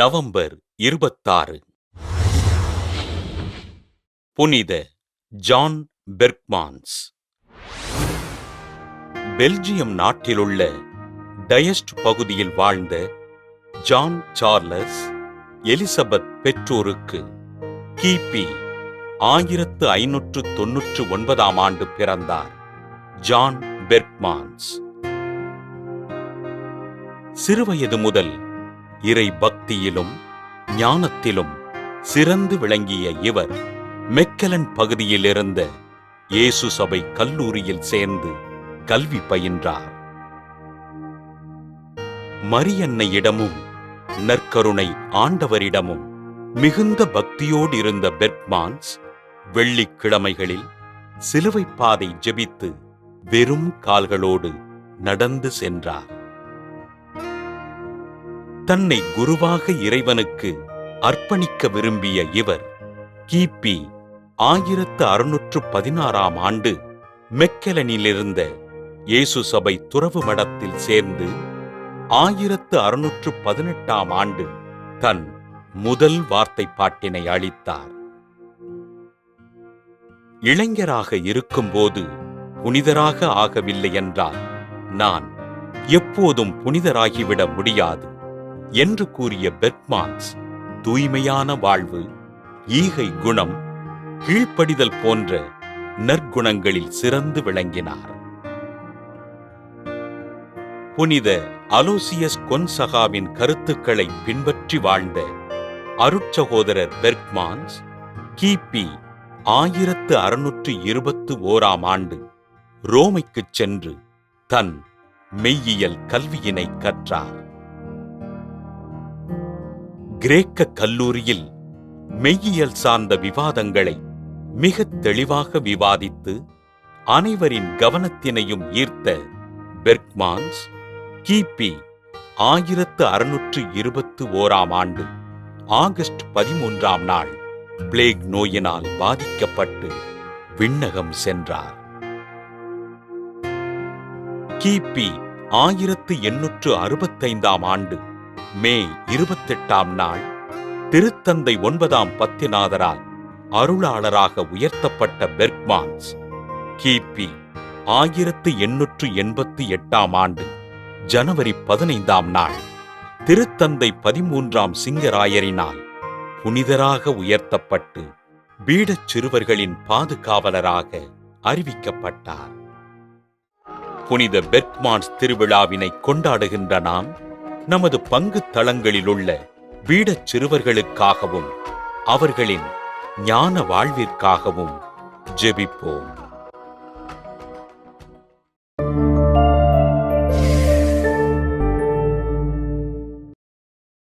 November இருபத்தாறு. புனித John Berchmans. Belgium நாட்டிலுள்ள டயஸ்ட் பகுதியில் வாழ்ந்த ஜான் சார்லஸ் எலிசபெத் பெற்றோருக்கு கிபி ஆயிரத்து ஐநூற்று தொன்னூற்று ஒன்பதாம் ஆண்டு பிறந்தார் ஜான் பெர்க்மான்ஸ். சிறுவயது முதல் இறை பக்தியிலும் ஞானத்திலும் சிறந்து விளங்கிய இவர் மெக்கலன் பகுதியில் இருந்த இயேசு சபை கல்லூரியில் சேர்ந்து கல்வி பயின்றார். மரியன்னையிடமும் நற்கருணை ஆண்டவரிடமும் மிகுந்த பக்தியோடு இருந்த பெர்க்மான்ஸ் வெள்ளிக்கிழமைகளில் சிலுவை பாதை ஜெபித்து வெறும் கால்களோடு நடந்து சென்றார். தன்னை குருவாக இறைவனுக்கு அர்ப்பணிக்க விரும்பிய இவர் கிபி ஆயிரத்து அறுநூற்று பதினாறாம் ஆண்டு மெக்கலனிலிருந்த இயேசு சபை துறவு மடத்தில் சேர்ந்து ஆயிரத்து அறுநூற்று பதினெட்டாம் ஆண்டு தன் முதல் வார்த்தை பாட்டினை அளித்தார். இளைஞராக இருக்கும்போது புனிதராக ஆகவில்லை என்றால் நான் எப்போதும் புனிதராகிவிட முடியாது. என்று கூறிய பெர்க்மான்ஸ் தூய்மையான வாழ்வு ஈகை குணம் கீழ்ப்படிதல் போன்ற நற்குணங்களில் சிறந்து விளங்கினார். புனித அலோசியஸ் கொன்சகாவின் கருத்துக்களை பின்பற்றி வாழ்ந்த அருட்சகோதரர் பெர்க்மான்ஸ் கிபி ஆயிரத்து அறுநூற்று இருபத்து ஓராம் ஆண்டு ரோமைக்குச் சென்று தன் மெய்யியல் கல்வியினை கற்றார். கிரேக்க கல்லூரியில் மெய்யியல் சார்ந்த விவாதங்களை மிக தெளிவாக விவாதித்து அனைவரின் கவனத்தினையும் ஈர்த்த பெர்க்மான்ஸ் கிபி ஆயிரத்து அறுநூற்று இருபத்து ஓராம் ஆண்டு ஆகஸ்ட் பதிமூன்றாம் நாள் பிளேக் நோயினால் பாதிக்கப்பட்டு விண்ணகம் சென்றார். கிபி ஆயிரத்து எண்ணூற்று அறுபத்தைந்தாம் ஆண்டு மே இருபத்தெட்டாம் நாள் திருத்தந்தை ஒன்பதாம் பத்திநாதரால் அருளாளராக உயர்த்தப்பட்ட பெர்க்மான்ஸ் கிபி ஆயிரத்து எண்ணூற்று எண்பத்தி எட்டாம் ஆண்டு ஜனவரி பதினைந்தாம் நாள் திருத்தந்தை பதிமூன்றாம் சிங்கராயரினால் புனிதராக உயர்த்தப்பட்டு பீடச் சிறுவர்களின் பாதுகாவலராக அறிவிக்கப்பட்டார். புனித பெர்க்மான்ஸ் திருவிழாவினை கொண்டாடுகின்ற நாம் நமது பங்கு தளங்களிலுள்ள பீடச் சிறுவர்களுக்காகவும் அவர்களின் ஞான வாழ்விற்காகவும் ஜெபிப்போம்.